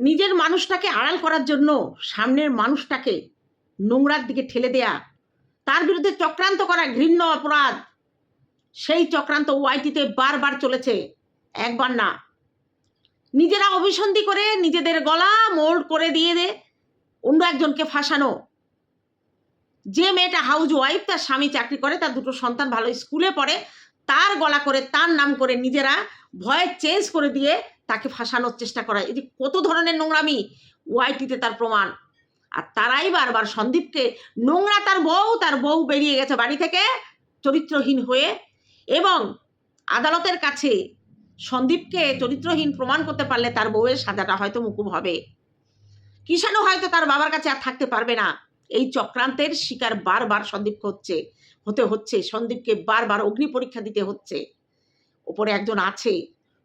নিজের মানুষটাকে আড়াল করার জন্য সামনের মানুষটাকে নোংরার দিকে ঠেলে দেয়া, তার বিরুদ্ধে চক্রান্ত করা ঘৃণ্য অপরাধ, সেই চক্রান্ত ওয়াইটিতে বারবার চলেছে, একবার না। নিজেরা অভিসন্ধি করে নিজেদের গলা মোল্ড করে দিয়ে দে, অন্য একজনকে ফাঁসানো। যে মেয়েটা হাউজ ওয়াইফ তার স্বামী চাকরি করে, তার দুটো সন্তান ভালো স্কুলে পড়ে, তার গলা করে, তার নাম করে নিজেরা ভয়ে চেঞ্জ করে দিয়ে তাকে ফাঁসানোর চেষ্টা করা। যে কত ধরনের নোংরামি ওয়াইটিতে তার প্রমাণ। আর তারাই বারবার সন্দীপকে, নোংরা তার বউ তার বউ বেরিয়ে গেছে বাড়ি থেকে, চরিত্রহীন হয়ে। এবং আদালতের কাছে সন্দীপকে চরিত্রহীন প্রমাণ করতে পারলে তার বউয়ের সাজাটা হয়তো মুকুব হবে। কিষাণও হয়তো তার বাবার কাছে আর থাকতে পারবে না। এই চক্রান্তের শিকার বারবার সন্দীপ হচ্ছে, হতে হচ্ছে। সন্দীপকে বারবার অগ্নি পরীক্ষা দিতে হচ্ছে। ওপরে একজন আছে।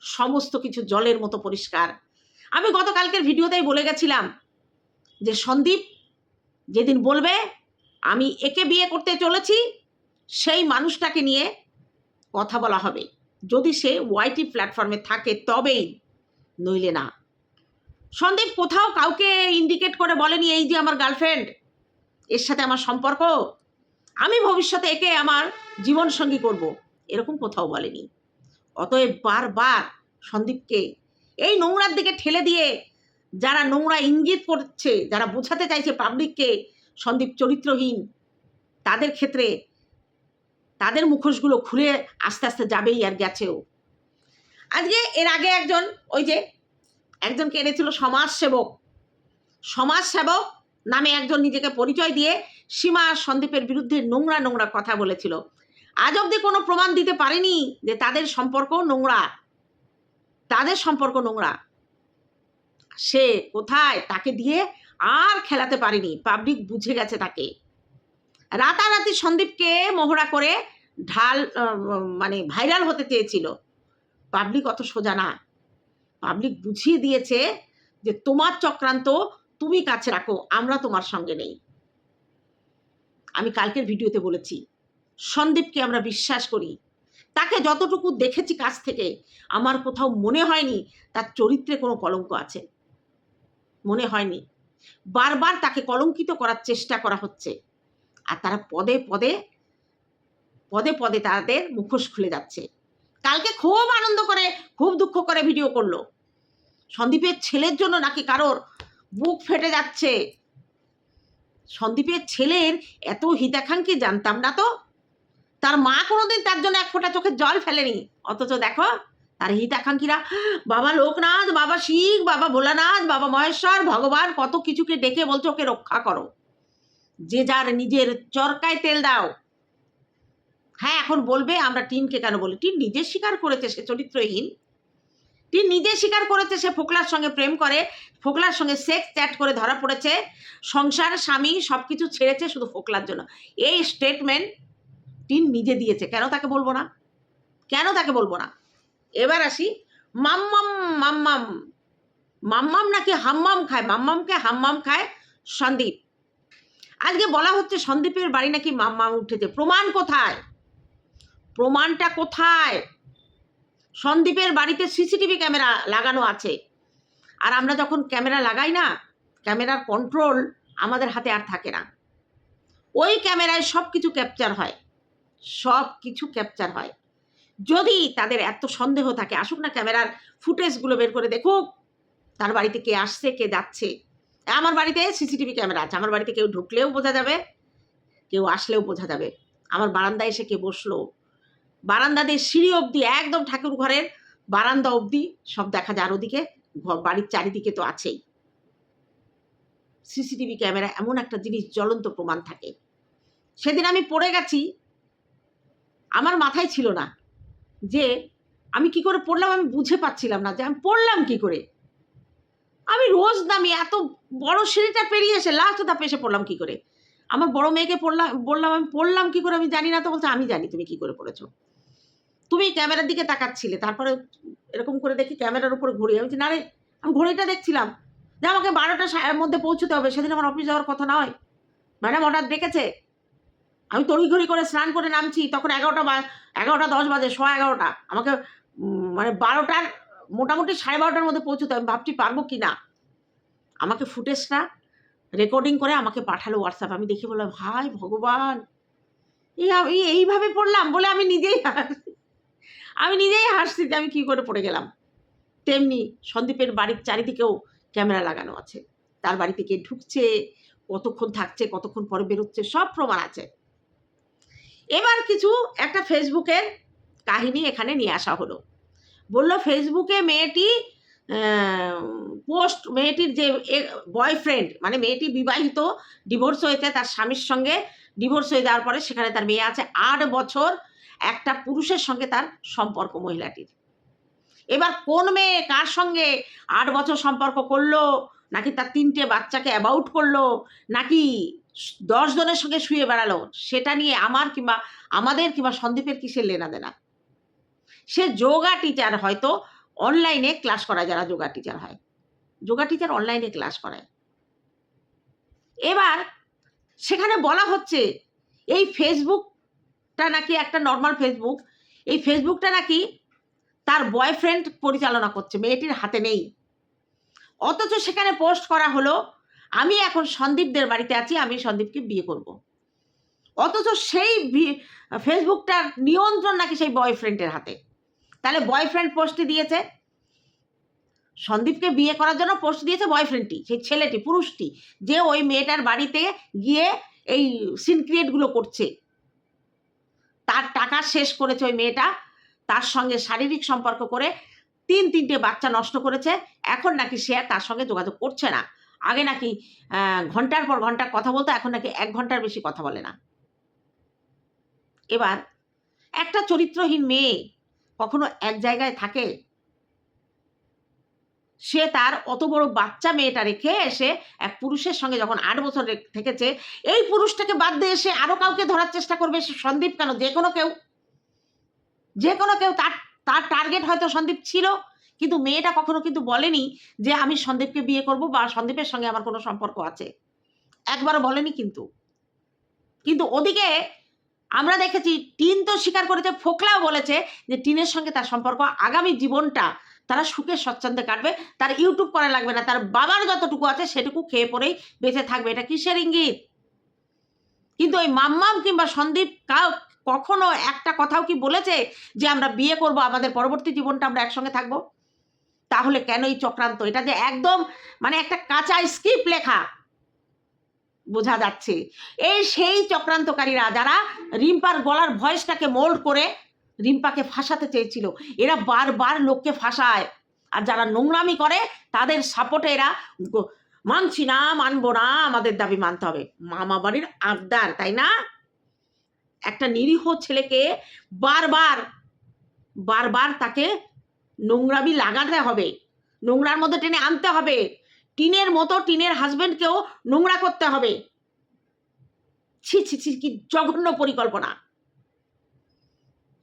সমস্ত কিছু জলের মতো পরিষ্কার। আমি গতকালকের ভিডিওতেই বলে গেছিলাম যে, সন্দীপ, যেদিন বলবে, আমি একে বিয়ে করতে চলেছি, সেই মানুষটাকে নিয়ে কথা বলা হবে। যদি সে ওয়াইটি প্ল্যাটফর্মে থাকে, তবেই নইলে না। সন্দীপ, কোথাও কাউকে ইন্ডিকেট করে বলেনি, এই যে আমার গার্লফ্রেন্ড এর সাথে আমার সম্পর্ক, আমি ভবিষ্যতে একে আমার জীবনসঙ্গী করব। এরকম কোথাও বলেনি। অতএব বারবার সন্দীপকে এই নোংরার দিকে ঠেলে দিয়ে যারা নোংরা ইঙ্গিত করছে, যারা বোঝাতে চাইছে পাবলিককে সন্দীপ চরিত্রহীন, তাদের ক্ষেত্রে তাদের মুখোশগুলো খুলে আস্তে আস্তে যাবেই আর গেছেও। আজকে এর আগে একজন, ওই যে একজনকে এনেছিল সমাজসেবক। সমাজসেবক নামে একজন নিজেকে পরিচয় দিয়ে সীমা সন্দীপের বিরুদ্ধে নোংরা নোংরা কথা বলেছিল। আজ অব্দি কোনো প্রমাণ দিতে পারেনি যে তাদের সম্পর্ক নোংরা। তাদের সম্পর্ক নোংরা। সে কোথায় তাকে দিয়ে আর খেলাতে পারেনি। পাবলিক বুঝে গেছে তাকে। রাতারাতি সন্দীপকে মোহরা করে ঢাল মানে ভাইরাল হতে চেয়েছিল। পাবলিক অত সোজা না। পাবলিক বুঝিয়ে দিয়েছে যে তোমার চক্রান্ত তুমি কাছে রাখো, আমরা তোমার সঙ্গে নেই। আমি কালকের ভিডিওতে বলেছি সন্দীপকে আমরা বিশ্বাস করি। তাকে যতটুকু দেখেছি কাছ থেকে, আমার কোথাও মনে হয়নি তার চরিত্রে কোনো কলঙ্ক আছে। মনে হয়নি। বারবার তাকে কলঙ্কিত করার চেষ্টা করা হচ্ছে। আর তারা পদে পদে পদে পদে তাদের মুখোশ খুলে যাচ্ছে। কালকে খুব আনন্দ করে, খুব দুঃখ করে ভিডিও করল। সন্দীপের ছেলের জন্য নাকি কারোর বুক ফেটে যাচ্ছে। সন্দীপের ছেলের এত হিতাকাঙ্ক্ষী জানতাম না তো। তার মা কোনোদিন তার জন্য এক ফোঁটা চোখের জল ফেলেনি। অথচ দেখো, তার হিতাকাঙ্ক্ষীরা বাবা লোকনাথ, বাবা শিখ, বাবা ভোলানাথ, বাবা মহেশ্বর, ভগবান কত কিছুকে ডেকে বলছে, ওকে রক্ষা করো। যে যার নিজের চরকায় তেল দাও। হ্যাঁ এখন বলবে, আমরা টিনকে কেন বলি? টিন নিজে স্বীকার করেছে, সে চরিত্রহীন। টিন নিজে স্বীকার করেছে, সে ফোকলার সঙ্গে প্রেম করে, ফোকলার সঙ্গে সেক্স চ্যাট করে ধরা পড়েছে। সংসার, স্বামী সব কিছু ছেড়েছে শুধু ফোকলার জন্য। এই স্টেটমেন্ট টিন নিজে দিয়েছে। কেন তাকে বলব না? কেন তাকে বলব না? এবার আসি, মাম্মাম মাম্মাম। মাম্মাম নাকি হাম্মাম খায়? মাম্মামকে হাম্মাম খায় সন্দীপ। আজকে বলা হচ্ছে সন্দীপের বাড়ি নাকি মাম্মাম উঠেছে। প্রমাণ কোথায়? প্রমাণটা কোথায়? সন্দীপের বাড়িতে সিসিটিভি ক্যামেরা লাগানো আছে। আর আমরা যখন ক্যামেরা লাগাই না, ক্যামেরার কন্ট্রোল আমাদের হাতে আর থাকে না। ওই ক্যামেরায় সব কিছু ক্যাপচার হয়। সব কিছু ক্যাপচার হয়। যদি তাদের এত সন্দেহ থাকে, আসুক না ক্যামেরার ফুটেজগুলো বের করে দেখুক, তার বাড়িতে কে আসছে, কে যাচ্ছে। আমার বাড়িতে সিসিটিভি ক্যামেরা আছে, আমার বাড়িতে কেউ ঢুকলেও বোঝা যাবে, কেউ আসলেও বোঝা যাবে। আমার বারান্দায় এসে কে বসল? বারান্দা দিয়ে সিঁড়ি অবধি, একদম ঠাকুর ঘরের বারান্দা অবধি সব দেখা যায়। আর ওদিকে বাড়ির চারিদিকে তো আছেই। সিসিটিভি ক্যামেরা এমন একটা জিনিস জ্বলন্ত প্রমাণ থাকে। সেদিন আমি পড়ে গেছি আমার মাথায় ছিল না যে আমি কি করে পড়লাম আমি বুঝে পাচ্ছিলাম না যে আমি পড়লাম কি করে। আমি রোজ নামি এত বড় সিঁড়িটা পেরিয়ে এসে লাস্ট ধাপে এসে পড়লাম কি করে? আমার বড় মেয়েকে পড়লাম, বললাম, আমি পড়লাম কি করে? আমি জানি না। তো বলছে, আমি জানি তুমি কি করে পড়েছো। তুমি ক্যামেরার দিকে তাকাচ্ছিলে, তারপরে এরকম করে দেখি ক্যামেরার উপরে ঘুরি আমি না রে, আমি ঘড়িটা দেখছিলাম। যে আমাকে বারোটা মধ্যে পৌঁছতে হবে। সেদিন আমার অফিস যাওয়ার কথা নয়। ম্যাডাম অর্ডার ডেকেছে। আমি তড়িঘড়ি করে স্নান করে নামছি, তখন এগারোটা বা, এগারোটা দশ বাজে, সোয়া এগারোটা। আমাকে মানে বারোটার, মোটামুটি সাড়ে বারোটার মধ্যে পৌঁছতে আমি ভাবছি, পারব কি না? আমাকে ফুটেজটা রেকর্ডিং করে আমাকে পাঠালো হোয়াটসঅ্যাপ আমি দেখে বললাম ভাই ভগবান! এই আমি এইভাবে পড়লাম বলে আমি নিজেই আমি নিজেই হাসছি যে আমি কী করে পড়ে গেলাম। তেমনি সন্দীপের বাড়ির চারিদিকেও ক্যামেরা লাগানো আছে। তার বাড়ি থেকে ঢুকছে, কতক্ষণ থাকছে, কতক্ষণ পরে বেরোচ্ছে, সব প্রমাণ আছে। এবার কিছু একটা ফেসবুকের কাহিনী এখানে নিয়ে আসা হলো। বলল ফেসবুকে মেয়েটি পোস্ট, মেয়েটির যে বয়ফ্রেন্ড মানে মেয়েটি বিবাহিত ডিভোর্স হয়েছে, তার স্বামীর সঙ্গে ডিভোর্স হয়ে যাওয়ার পরে সেখানে তার মেয়ে আছে আট বছর, একটা পুরুষের সঙ্গে তার সম্পর্ক মহিলাটির। এবার কোন মেয়ে কার সঙ্গে আট বছর সম্পর্ক করল, নাকি তার তিনটে বাচ্চাকে অ্যাবাউট করল, নাকি দশ জনের সঙ্গে শুয়ে বেড়ালো, সেটা নিয়ে আমার কিংবা আমাদের কিংবা সন্দীপের কিসের লেনা দেনা? সে যোগা টিচার হয়তো অনলাইনে ক্লাস করায়, যারা যোগা টিচার হয়। যোগা টিচার অনলাইনে ক্লাস করায়। এবার সেখানে বলা হচ্ছে, এই ফেসবুকটা নাকি একটা নর্মাল ফেসবুক এই ফেসবুকটা নাকি তার বয়ফ্রেন্ড পরিচালনা করছে, মেয়েটির হাতে নেই। অথচ সেখানে পোস্ট করা হলো আমি এখন সন্দীপদের বাড়িতে আছি, আমি সন্দীপকে বিয়ে করব। অথচ সেই ফেসবুকটার নিয়ন্ত্রণ নাকি সেই বয়ফ্রেন্ডের হাতে। তাহলে বয়ফ্রেন্ড পোস্টটি দিয়েছে? সন্দীপকে বিয়ে করার জন্য পোস্ট দিয়েছে বয়ফ্রেন্ডটি, সেই ছেলেটি, পুরুষটি, যে ওই মেয়েটার বাড়িতে গিয়ে এই সিন ক্রিয়েটগুলো করছে। তার টাকা শেষ করেছে ওই মেয়েটা, তার সঙ্গে শারীরিক সম্পর্ক করে তিন তিনটে বাচ্চা নষ্ট করেছে, এখন নাকি সে তার সঙ্গে যোগাযোগ করছে না। আগে নাকি ঘণ্টার পর ঘণ্টা কথা বলতো, এখন নাকি এক ঘণ্টার বেশি কথা বলে না। এবার, একটা চরিত্রহীন মেয়ে কখনো এক জায়গায় থাকে? সে তার অত বড় বাচ্চা মেয়েটা রেখে এসে এক পুরুষের সঙ্গে যখন আট বছর থেকেছে, এই পুরুষটাকে বাদ দিয়ে এসে আরও কাউকে ধরার চেষ্টা করবে সে, সন্দীপ কেন? যে কোনো কেউ। যে কোনো কেউ তার তার টার্গেট হয়তো সন্দীপ ছিল। কিন্তু মেয়েটা কখনো কিন্তু বলেনি যে আমি সন্দীপকে বিয়ে করব বা সন্দীপের সঙ্গে আমার কোনো সম্পর্ক আছে। একবারও বলেনি কিন্তু। কিন্তু ওদিকে আমরা দেখেছি টিন তো স্বীকার করেছে, ফোকলাও বলেছে যে টিনের সঙ্গে তার সম্পর্ক, আগামী জীবনটা তারা সুখে স্বচ্ছন্দে কাটবে, তার ইউটিউব করা লাগবে না, তার বাবার যতটুকু আছে সেটুকু খেয়ে পরেই বেঁচে থাকবে, এটা কিসের ইঙ্গিত? কিন্তু ওই মাম্মাম কিংবা সন্দীপ কাউ কখনো একটা কথাও কি বলেছে যে আমরা বিয়ে করব, আমাদের পরবর্তী জীবনটা আমরা একসঙ্গে থাকব? তাহলে কেন এই চক্রান্ত? এটা যে একদম মানে একটা কাঁচা স্কিপ লেখা। বোঝা যাচ্ছে। এই সেই চক্রান্তকারীরা যারা রিম্পার গলার ভয়েসটাকে মোল্ড করে রিম্পাকে ফাঁসাতে চেয়েছিল, এরা বারবার লোককে ফাঁসায়। আর যারা নোংরামি করে, তাদের সাপোর্টে এরা মানছি না, মানবো না, আমাদের দাবি মানতে হবে। মামা বাড়ির আবদার, তাই না? একটা নিরীহ ছেলেকে বারবার বারবার তাকে নোংরামি লাগাতে হবে। নোংরার মধ্যে টেনে আনতে হবে। টিনের মতো টিনের হাজবেন্ডকেও নোংরা করতে হবে। ছি ছি ছি, কি জঘন্য পরিকল্পনা।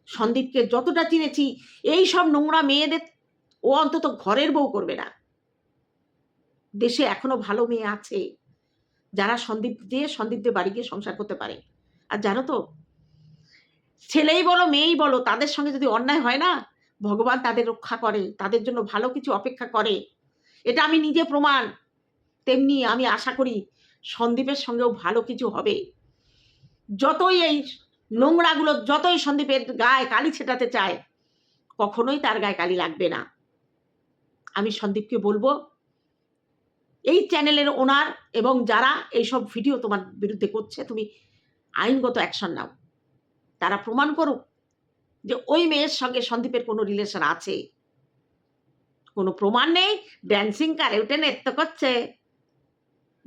সন্দীপকে যতটা চিনেছি, এই সব নোংরা মেয়েদের ও অন্তত ঘরের বউ করবে না। দেশে এখনও ভালো মেয়ে আছে। যারা সন্দীপ দিয়ে সন্দীপদের বাড়ি গিয়ে সংসার করতে পারে। আর জানো তো, ছেলেই বলো, মেয়েই বলো, তাদের সঙ্গে যদি অন্যায় হয় না ভগবান তাদের রক্ষা করে, তাদের জন্য ভালো কিছু অপেক্ষা করে। এটা আমি নিজে প্রমাণ। তেমনি আমি আশা করি সন্দীপের সঙ্গেও ভালো কিছু হবে। যতই এই নোংরাগুলো, যতই সন্দীপের গায়ে কালি ছেটাতে চায়, কখনোই তার গায়ে কালি লাগবে না। আমি সন্দীপকে বলব, এই চ্যানেলের ওনার এবং যারা এইসব ভিডিও তোমার বিরুদ্ধে করছে, তুমি আইনগত অ্যাকশন নাও। তারা প্রমাণ করুক। যে ওই মেয়ের সঙ্গে সন্দীপের কোনো রিলেশন আছে? কোনো প্রমাণ নেই? ড্যান্সিং কারে উঠে নৃত্য করছে।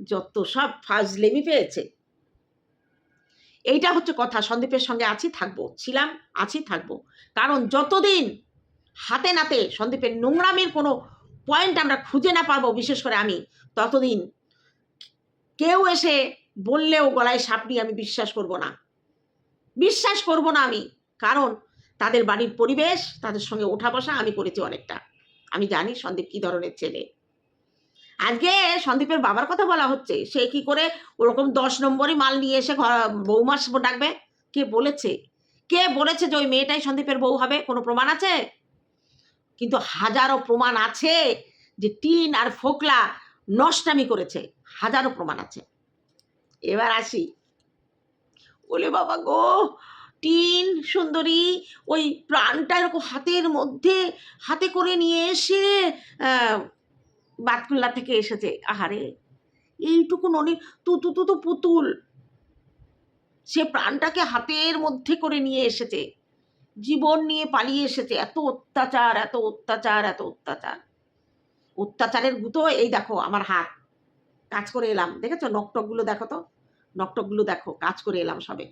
যত সব ফাজলেমি পেয়েছে। এইটা হচ্ছে কথা। সন্দীপের সঙ্গে আছি, থাকব। ছিলাম, আছি, থাকব। কারণ যতদিন হাতে নাতে সন্দীপের নোংরামির কোনো পয়েন্ট আমরা খুঁজে না পাবো, বিশেষ করে আমি, ততদিন কেউ এসে বললেও গলায় সাপ নিয়ে আমি বিশ্বাস করব না। বিশ্বাস করব না আমি। কারণ তাদের বাড়ির পরিবেশ, তাদের সঙ্গে ওঠা বসা আমি করেছি অনেকটা। আমি জানি সন্দীপ কী ধরনের ছেলে। আজকে সন্দীপের বাবার কথা বলা হচ্ছে। সে কি করে ওরকম দশ নম্বরই মাল নিয়ে এসে ঘর বৌমা ডাকবে? কে বলেছে? কে বলেছে যে ওই মেয়েটাই সন্দীপের বউ হবে? কোনো প্রমাণ আছে? কিন্তু হাজারো প্রমাণ আছে যে টিন আর ফোকলা নষ্টামি করেছে। হাজারো প্রমাণ আছে। এবার আসি। বলে বাবা গো! টিন সুন্দরী ওই প্রাণটা এরকম হাতের মধ্যে, হাতে করে নিয়ে এসে বাতকুল্লা থেকে এসেছে। আহারে, এইটুকু ননি, তু তু তু তু, পুতুল। সে প্রাণটাকে হাতের মধ্যে করে নিয়ে এসেছে। জীবন নিয়ে পালিয়ে এসেছে। এত অত্যাচার এত অত্যাচার এত অত্যাচার। অত্যাচারের গুতো, এই দেখো আমার হাত। কাজ করে এলাম। দেখেছ? নকটকগুলো দেখো তো? নকটকগুলো দেখো, কাজ করে এলাম সবে।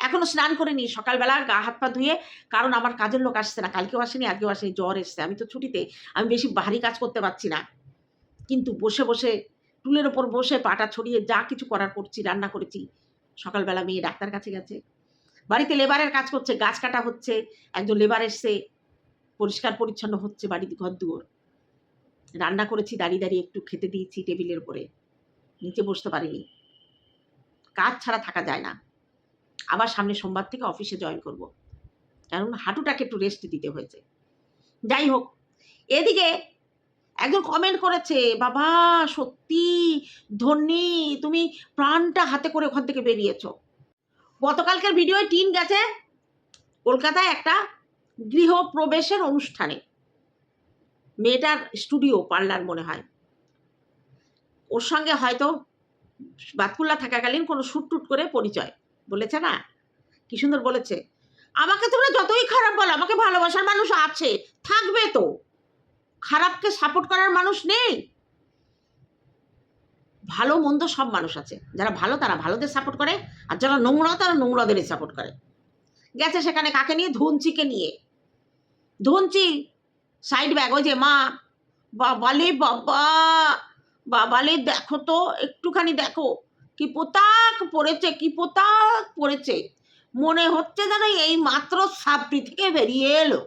এখনও স্নান করে সকালবেলা গা হাত পা ধুয়ে, কারণ আমার কাজের লোক আসছে না, কালকেও আসেনি আজকেও আসেনি, জ্বর এসছে, আমি তো ছুটিতে, আমি বেশি ভারী কাজ করতে পারছি না। কিন্তু বসে বসে, টুলের ওপর বসে পাটা ছড়িয়ে যা কিছু করার করছি, রান্না করেছি, সকালবেলা মেয়ে ডাক্তার কাছে গেছে। বাড়িতে লেবারের কাজ করছে, গাছ কাটা হচ্ছে, একজন লেবার এসছে, পরিষ্কার পরিচ্ছন্ন হচ্ছে বাড়িতে ঘর দুয়ার। রান্না করেছি, দাঁড়িয়ে দাঁড়িয়ে একটু খেতে দিয়েছি টেবিলের উপরে, নিচে বসতে পারিনি। কাজ ছাড়া থাকা যায় না। আবার সামনে সোমবার থেকে অফিসে জয়েন করব। কারণ হাঁটুটাকে একটু রেস্ট দিতে হয়েছে। যাই হোক, এদিকে একজন কমেন্ট করেছে, বাবা, সত্যি? ধন্যি, তুমি প্রাণটা হাতে করে ওখান থেকে বেরিয়েছো। গতকালকের ভিডিওয় টিন গেছে কলকাতায় একটা গৃহপ্রবেশের অনুষ্ঠানে। মেয়েটার স্টুডিও পার্লার মনে হয়। ওর সঙ্গে হয়তো বাতকুল্লা থাকাকালীন কোনো শ্যুট টুট করে পরিচয়। বলেছে না? কি সুন্দর বলেছে। আমাকে তোমরা যতই খারাপ বলো, আমাকে ভালোবাসার মানুষ আছে, থাকবে তো। খারাপকে সাপোর্ট করার মানুষ নেই। ভালো, মন্দ সব মানুষ আছে। যারা ভালো, তারা ভালোদের সাপোর্ট করে, আর যারা নোংরা, তারা নোংরাদেরই সাপোর্ট করে। গেছে সেখানে কাকে নিয়ে? ধুনচিকে নিয়ে। ধুনচি সাইড ব্যাগ ওই যে মা, বাবালে বাবা, বাবালে দেখো তো, একটুখানি দেখো। কি পোতাক পড়েছে, কি পোতাক পড়েছে। মনে হচ্ছে যেন এই মাত্র সাবরি থেকে বেরিয়ে এলো।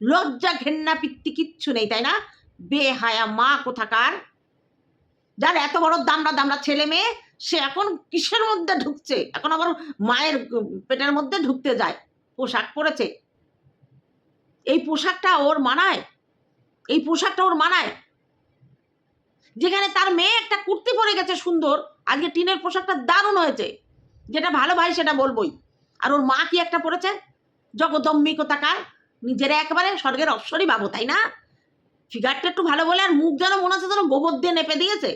লজ্জা, ঘেন্না, পিত্তি কিচ্ছু নেই, তাই না? বেহায়া মা কোথাকার? যার এত বড় দামড়া দামড়া ছেলে মেয়ে, সে এখন কিসের মধ্যে ঢুকছে? এখন আবার মায়ের পেটের মধ্যে ঢুকতে যায়। পোশাক পরেছে। এই পোশাকটা ওর মানায়? এই পোশাকটা ওর মানায়? যেখানে তার মেয়ে একটা কুর্তি পরে গেছে সুন্দর আজকে টিনের পোশাকটা দারুণ হয়েছে। যেটা ভালো ভাই সেটা বলবোই। আর ওর মা কি একটা পরেছে? জগদম্বি কোথাকার নিজের একেবারে স্বর্গের অশ্বরই বাবু, তাই না? ফিগারটা একটু ভালো বলে, আর মুখ যেন মনে হচ্ছে যেন গোবর দিয়ে নেপে দিয়েছে।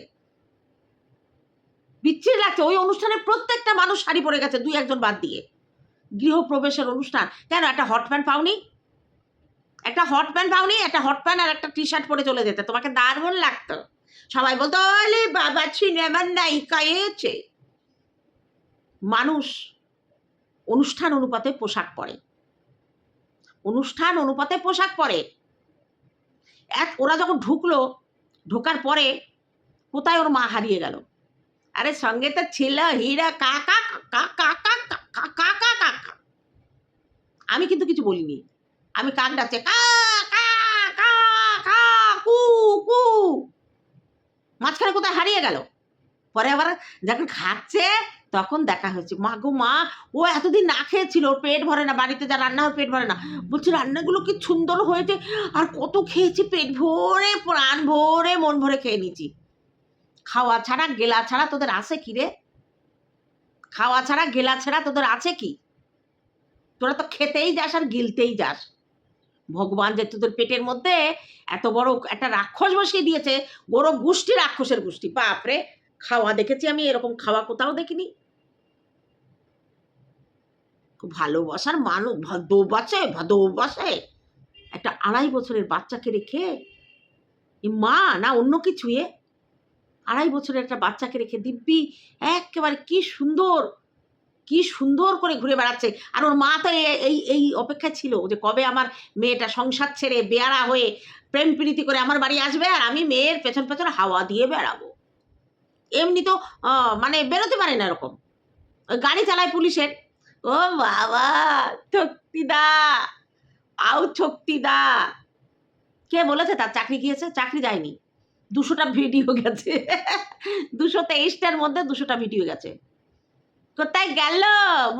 বিচ্ছিরি লাগছে, ওই অনুষ্ঠানে প্রত্যেকটা মানুষ শাড়ি পরে গেছে, দুই একজন বাদ দিয়ে। গৃহপ্রবেশের অনুষ্ঠান। কেন, একটা হট প্যান্ট পাওনি? একটা হট প্যান্ট পাওনি, একটা হট প্যান্ট আর একটা টি শার্ট পরে চলে যেতে। তোমাকে দারুণ লাগতো। সবাই বলতো ওলে বাবা সিনেমার নায়িকা এসেছে মানুষ অনুষ্ঠান অনুপাতে পোশাক পরে অনুষ্ঠান অনুপাতে পোশাক পরে এক ওরা যখন ঢুকলো ঢোকার পরে কোথায় ওর মা হারিয়ে গেল আরে সঙ্গে তো ছিল হীরা কাকা কাকা কাকা কাকা আমি কিন্তু কিছু বলিনি আমি কাক ডাকছে কা কা কা কা কু কু মাঝখানে কোথায় হারিয়ে গেল? পরে আবার যখন খাচ্ছে, তখন দেখা হয়েছে মা গো মা, ও এতদিন না খেয়েছিল, ওর পেট ভরে না, বাড়িতে যা রান্না হয় পেট ভরে না। বলছি, রান্নাগুলো কি সুন্দর হয়েছে, আর কত খেয়েছি, পেট ভরে, প্রাণ ভরে, মন ভরে খেয়ে নিয়েছি। খাওয়া ছাড়া, গেলা ছাড়া তোদের আছে কি রে? খাওয়া ছাড়া, গেলা ছাড়া তোদের আছে কি? তোরা তো খেতেই যাস আর গিলতেই যাস। ভগবান যে তোদের পেটের মধ্যে এত বড় একটা রাক্ষস বসিয়ে দিয়েছে, বড় গোষ্ঠী রাক্ষসের গোষ্ঠী। বাপরে খাওয়া দেখেছি আমি, এরকম খাওয়া কোথাও দেখিনি। ভালোবাসার মানুষ ভালোবাসে ভালোবাসে একটা আড়াই বছরের বাচ্চাকে রেখে মা না অন্য কিছু এ, আড়াই বছরের একটা বাচ্চাকে রেখে দিব্যি, একেবারে কি সুন্দর কি সুন্দর করে ঘুরে বেড়াচ্ছে। আর ওর মা তো এই এই অপেক্ষায় ছিল যে কবে আমার মেয়েটা সংসার ছেড়ে বেয়ারা হয়ে প্রেম প্রীতি করে আমার বাড়ি আসবে আর আমি মেয়ের পেছন পেছন হাওয়া দিয়ে বেড়াবো। এমনি তো মানে বেরোতে পারে না এরকম। গাড়ি চালায় পুলিশের। ও বাবা শক্তিদা আউ শক্তিদা কে বলেছে তার চাকরি গিয়েছে চাকরি যায়নি। দুশোটা ভিডিও গেছে। দুশো তেইশটার মধ্যে দুশোটা ভিডিও গেছে। কোথায় গেল?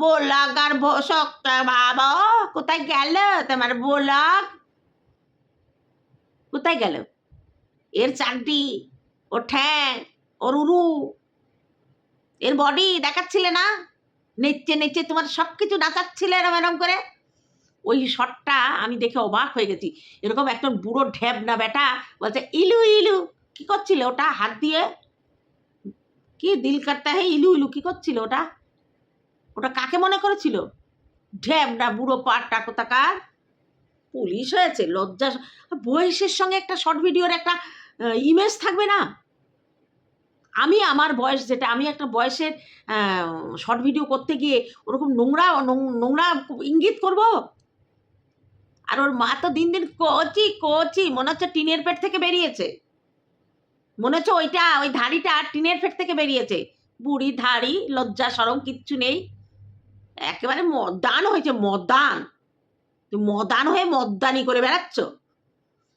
বোলাগ আর ভোসক বাবা, কোথায় গেল তোমার বোলাগ? কোথায় গেল? এর চাকরি ওর ঠ্যাং, ওর উরু, এর বডি দেখাচ্ছিলে না? নেচে নেচে তোমার সব কিছু নাচাচ্ছিলে এরম এরম করে? ওই শটটা আমি দেখে অবাক হয়ে গেছি। এরকম একটা বুড়ো ঢ্যাব না বেটা, বলছে, ইলু ইলু, কি করছিল ওটা? হাত দিয়ে? কি দিল কাটতে হে ইলু ইলু, কি করছিল ওটা? ওটা কাকে মনে করেছিল? ঢ্যাব না বুড়ো পাটটা কোথাকার? পুলিশ হয়েছে, লজ্জা বয়সের সঙ্গে একটা শর্ট ভিডিওর একটা ইমেজ থাকবে না? আমি আমার বয়স যেটা, আমি একটা বয়সের শর্ট ভিডিও করতে গিয়ে ওরকম নোংরা নোংরা ইঙ্গিত করব? আর ওর মা তো দিন দিন কচি কচি, মনে হচ্ছে টিনের পেট থেকে বেরিয়েছে। মনে হচ্ছে ওইটা, ওই ধাড়িটা টিনের পেট থেকে বেরিয়েছে। বুড়ি ধাড়ি, লজ্জা, সরম, কিচ্ছু নেই। একেবারে মদান হয়েছে মদান মদান হয়ে মদ্দানি করে বেড়াচ্ছ?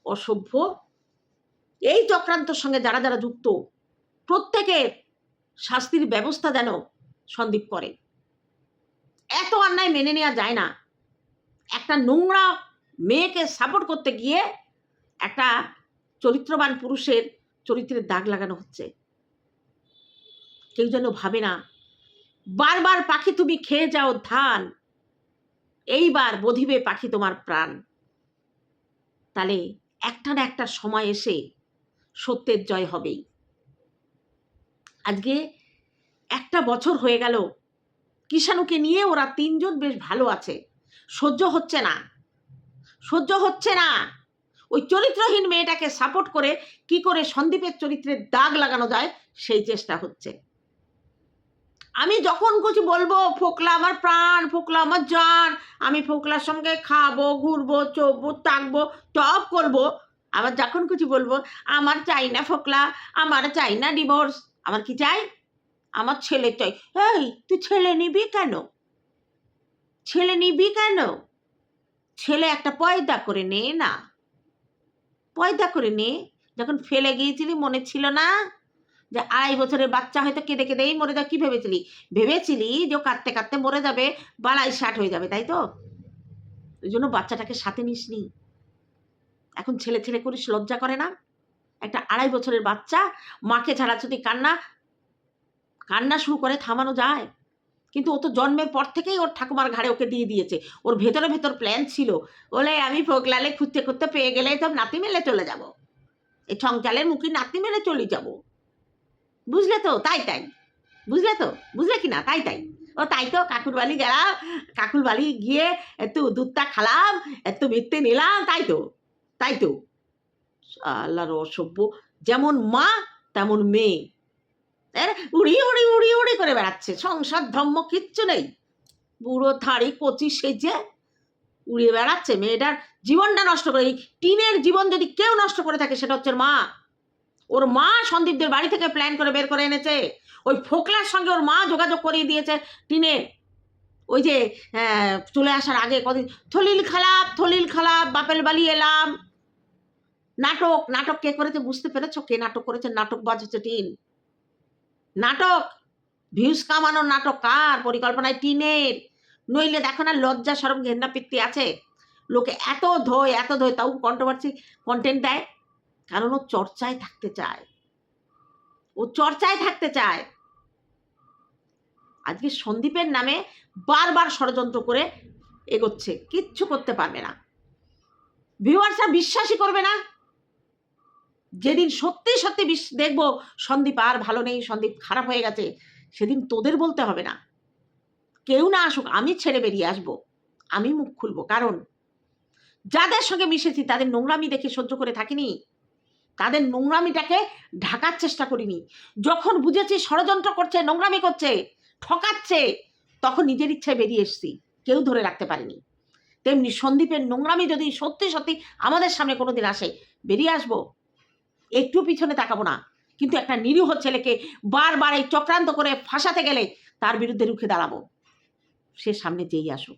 অসভ্য। এই চক্রান্তর সঙ্গে যারা যারা যুক্ত প্রত্যেকের শাস্তির ব্যবস্থা যেন সন্দীপ করে। এত অন্যায় মেনে নেওয়া যায় না। একটা নোংরা মেয়েকে সাপোর্ট করতে গিয়ে একটা চরিত্রবান পুরুষের চরিত্রের দাগ লাগানো হচ্ছে। কেউ যেন ভাবে না বারবার পাখি তুমি খেয়ে যাও ধান। এইবার বধিবে পাখি তোমার প্রাণ। তাহলে একটা না একটা সময় এসে সত্যের জয় হবেই। আজকে একটা বছর হয়ে গেল। কিষাণুকে নিয়ে ওরা তিনজন বেশ ভালো আছে। সহ্য হচ্ছে না। সহ্য হচ্ছে না। ওই চরিত্রহীন মেয়েটাকে সাপোর্ট করে কি করে সন্দীপের চরিত্রের দাগ লাগানো যায়, সেই চেষ্টা হচ্ছে। আমি যখন কিছু বলব, ফোকলা আমার প্রাণ, ফোকলা আমার জান, আমি ফোকলার সঙ্গে খাব, ঘুরবো চবো থাকব, টপ করব। আবার যখন কিছু বলব, আমার চাই না ফোকলা, আমার চাই না ডিভোর্স আমার কি চাই? আমার ছেলে চাই। এই, তুই ছেলে নিবি কেন? ছেলে নিবি কেন? ছেলে একটা পয়দা করে নে না। পয়দা করে নে। যখন ফেলে গিয়েছিলি, মনে ছিল না? যে আড়াই বছরের বাচ্চা হয়তো কেঁদে কেঁদেই মরে যাবে কি ভেবেছিলি? ভেবেছিলি যে ও কাঁদতে কাঁদতে মরে যাবে বালাই ষাট হয়ে যাবে, তাই তো? ওই জন্য বাচ্চাটাকে সাথে নিস নি এখন ছেলে ছেলে করিস, লজ্জা করে না? একটা আড়াই বছরের বাচ্চা, মাকে ছাড়া যদি কান্না কান্না শুরু করে, থামানো যায়। কিন্তু ও তো জন্মের পর থেকেই ওর ঠাকুমার ঘাড়ে ওকে দিয়ে দিয়েছে। ওর ভেতরে ভেতর প্ল্যান ছিল। বলে, আমি ফোকলালে খুঁজতে খুঁজতে পেয়ে গেলে তো নাতি মেলে চলে যাব। এই ছংচালের মুখে নাতি মেলে চলে যাব। বুঝলে তো, তাই তাই। বুঝলে তো, বুঝলে কি না তাই তাই। ও তাই তো, কাকুর বাড়ি গেলাম, কাকুর বাড়ি গিয়ে একটু দুধটা খালাম, একটু মিথ্যে নিলাম, তাই তো তাই তো। আল্লাহর অসভ্য, যেমন মা, তেমন মেয়ে। উড়ি উড়ি উড়ি উড়ি করে বেড়াচ্ছে, সংসার ধর্ম কিচ্ছু নেই। বুড়ো থাড়ি কচি সেজে উড়িয়ে বেড়াচ্ছে, মেয়েটার জীবনটা নষ্ট করে, এই টিনের জীবন যদি কেউ নষ্ট করে থাকে, সেটা হচ্ছে মা। ওর মা সন্দীপদের বাড়ি থেকে প্ল্যান করে বের করে এনেছে। ওই ফোকলার সঙ্গে ওর মা যোগাযোগ করিয়ে দিয়েছে। টিনে ওই যে চলে আসার আগে কদিন, থলিল খালাপ থলিল খালাপ, বাপের বালি এলাম। নাটক নাটক কে করেছে বুঝতে পেরেছ? কে নাটক করেছে? নাটক বাজাচ্ছে টিন। নাটক, ভিউজ কামানোর নাটক কার? পরিকল্পনায় টিনের। নইলে দেখো না, লজ্জা, সরম, ঘেন্না, পিত্তি আছে। লোকে এত ধোয় এত ধোয়, তাও কন্ট্রোভার্সি কন্টেন্ট দেয়। কারণ ও চর্চায় থাকতে চায়। ও চর্চায় থাকতে চায়। আজকে সন্দীপের নামে বারবার ষড়যন্ত্র করে এগোচ্ছে, কিচ্ছু করতে পারবে না। ভিউয়ার্সরা বিশ্বাসই করবে না। যেদিন সত্যি সত্যি দেখব সন্দীপ আর ভালো নেই, সন্দীপ খারাপ হয়ে গেছে, সেদিন তোদের বলতে হবে না। কেউ না আসুক, আমি ছেড়ে বেরিয়ে আসব। আমি মুখ খুলবো। কারণ যাদের সঙ্গে মিশেছি, তাদের নোংরামি দেখে সহ্য করে থাকিনি। তাদের নোংরামিটাকে ঢাকার চেষ্টা করিনি। যখন বুঝেছি ষড়যন্ত্র করছে, নোংরামি করছে, ঠকাচ্ছে, তখন নিজের ইচ্ছায় বেরিয়ে এসছি। কেউ ধরে রাখতে পারেনি। তেমনি সন্দীপের নোংরামি যদি সত্যি সত্যি আমাদের সামনে কোনো দিন আসে, বেরিয়ে আসব। একটু পিছনে তাকাবো না। কিন্তু একটা নিরীহ ছেলেকে বারবার এই চক্রান্ত করে ফাঁসাতে গেলে তার বিরুদ্ধে রুখে দাঁড়াবো। সে সামনে যেই আসুক।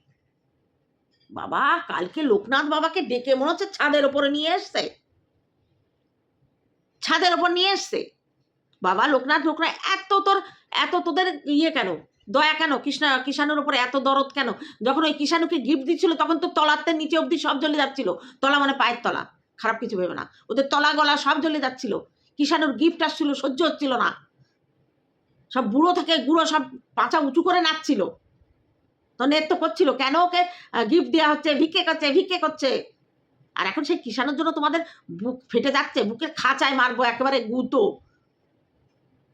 বাবা, কালকে লোকনাথ বাবাকে ডেকে মনে হচ্ছে ছাদের ওপরে নিয়ে এসছে। ছাদের ওপর নিয়ে এসছে। বাবা, লোকনাথ লোকনাথ, এত তোর, এত তোদের ইয়ে কেন? দয়া কেন? কৃষ্ণা, কিষাণুর উপরে এত দরদ কেন? যখন ওই কিষাণুকে গিফট দিচ্ছিল, তখন তো তলাতে নিচে অবধি সব জ্বলে যাচ্ছিল। তলা মানে পায়ের তলা। খারাপ কিছু ভেবে না। ওদের তলা, গলা সব জ্বলে যাচ্ছিল। কিষাণুর গিফট আসছিল সহ্য হচ্ছিল না। সব বুড়ো থেকে গুঁড়ো সব পাচা উঁচু করে নাচছিল। তো নৃত্য করছিল। কেন ওকে গিফট দেওয়া হচ্ছে? ভিক্ষে করছে ভিক্ষে করছে। আর এখন সেই কিষাণের জন্য তোমাদের বুক ফেটে যাচ্ছে বুকে খাঁচায় মারবো একেবারে গুঁতো।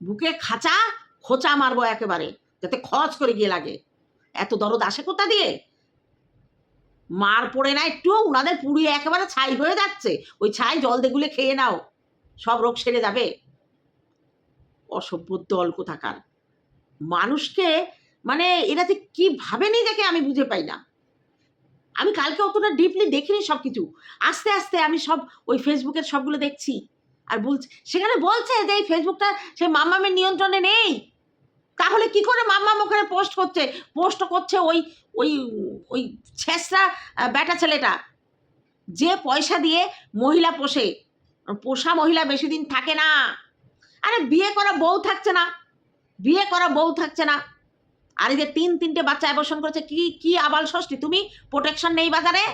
বুকে খাঁচা, খোঁচা মারবো একেবারে, যাতে খরচ করে গিয়ে লাগে। এত দরদ আসে কোথা দিয়ে? মার পড়ে না একটু, উনাদের পুড়িয়ে একেবারে ছাই হয়ে যাচ্ছে। ওই ছাই জল দেগুলে খেয়ে নাও, সব রোগ সেরে যাবে। অসভ্য দল কোথাকার। মানুষকে মানে এরা যে কি ভাবে নিজেকে আমি বুঝে পাই না। আমি কালকে অতটা ডিপলি দেখিনি সব কিছু আস্তে আস্তে আমি সব ওই ফেসবুকের সবগুলো দেখছি। আর বলছে সেখানে বলছে যে এই ফেসবুকটা সে মাম্মামের নিয়ন্ত্রণে নেই। তাহলে কি করে মাম্মাম ওখানে পোস্ট করছে? পোস্ট করছে ওই ওই ওই আহ, ব্যাটা ছেলেটা। যে পয়সা দিয়ে মহিলা পোষে। পোষা মহিলা বেশি দিন থাকে না। আরে বিয়ে করা বউ থাকছে না। বিয়ে করা বউ থাকছে না। আর এই যে তিন, তিনটে বাচ্চা অ্যাবর্ষণ করেছে, কি কি আবাল ষষ্ঠী? তুমি প্রোটেকশন নেই বাজারে?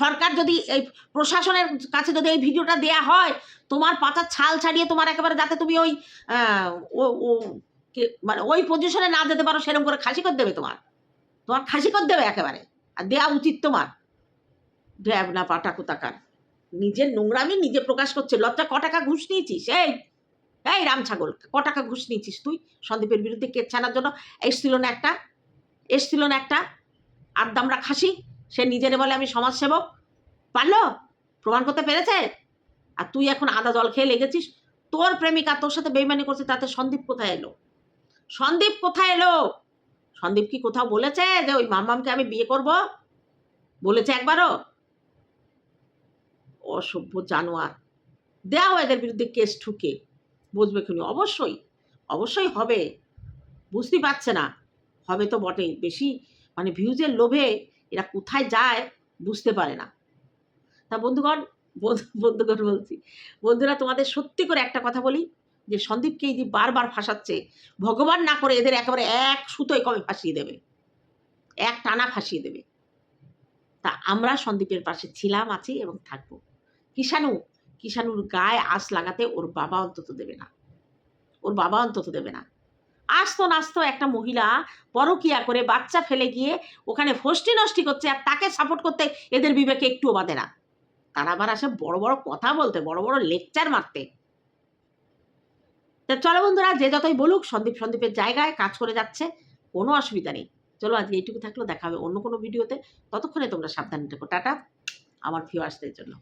সরকার যদি এই প্রশাসনের কাছে যদি এই ভিডিওটা দেয়া হয়, তোমার পাতার ছাল ছাড়িয়ে তোমার একেবারে যাতে তুমি ওই মানে ওই পজিশনে না যেতে পারো, সেরকম করে খাসি করে দেবে তোমার। তোমার খাসি করে দেবে একেবারে। আর দেয়া উচিত তোমার। ড্যাব না পাটা কোথাকার। নিজের নোংরামি নিজে প্রকাশ করছে। লজ্জা, ক টাকা ঘুষ নিয়েছিস? এই এই রাম ছাগল ক টাকা ঘুষ নিয়েছিস তুই? সন্দীপের বিরুদ্ধে কেস ছাড়ার জন্য। এসছিল না একটা, এসছিল না একটা। আদ্দামরা খাসি, সে নিজেরে বলে আমি সমাজসেবক। পারল? প্রমাণ করতে পেরেছে? আর তুই এখন আদা জল খেয়ে লেগেছিস? তোর প্রেমিকা তোর সাথে বেইমানি করছে, তাতে সন্দীপ কোথায় এলো? সন্দীপ কোথায় এলো? সন্দীপ কি কোথাও বলেছে যে ওই মাম্মামকে আমি বিয়ে করব? বলেছে একবারও? অসভ্য জানোয়ার। দেওয়া এদের বিরুদ্ধে কেস ঠুকে। বুঝবে খুনি, অবশ্যই অবশ্যই হবে। বুঝতে পারছে না, হবে তো বটেই, বেশি মানে ভিউজের লোভে এরা কোথায় যায় বুঝতে পারে না। তা বন্ধুগণ, বন্ধু- বন্ধুগণ বলছি, বন্ধুরা তোমাদের সত্যি করে একটা কথা বলি, যে সন্দীপকে এই যে বারবার ফাঁসাচ্ছে, ভগবান না করে এদের একেবারে এক সুতোয় কবে ফাঁসিয়ে দেবে? এক টানা ফাঁসিয়ে দেবে। তা আমরা সন্দীপের পাশে ছিলাম, আছি এবং থাকব। কিষাণু কিষাণুর গায়ে আশ লাগাতে ওর বাবা অন্তত দেবে না। ওর বাবা অন্তত দেবে না। আসতো নাচতো একটা মহিলা পরকিয়া করে বাচ্চা ফেলে গিয়ে ওখানে ফষ্টি নষ্টি করছে আর তাকে সাপোর্ট করতে এদের বিবেকে একটুও বাঁধে না। তারা আবার আসে বড় বড় কথা বলতে, বড় বড় লেকচার মারতে। তা চলো বন্ধুরা, যে যতই বলুক, সন্দীপ সন্দীপের জায়গায় কাজ করে যাচ্ছে, কোনো অসুবিধা নেই। চলো আজকে এইটুকু থাকলেও দেখা হবে অন্য কোনো ভিডিওতে। ততক্ষণে তোমরা সাবধানে থেকো। টাটা, আমার ভিউ আসতে জন্য।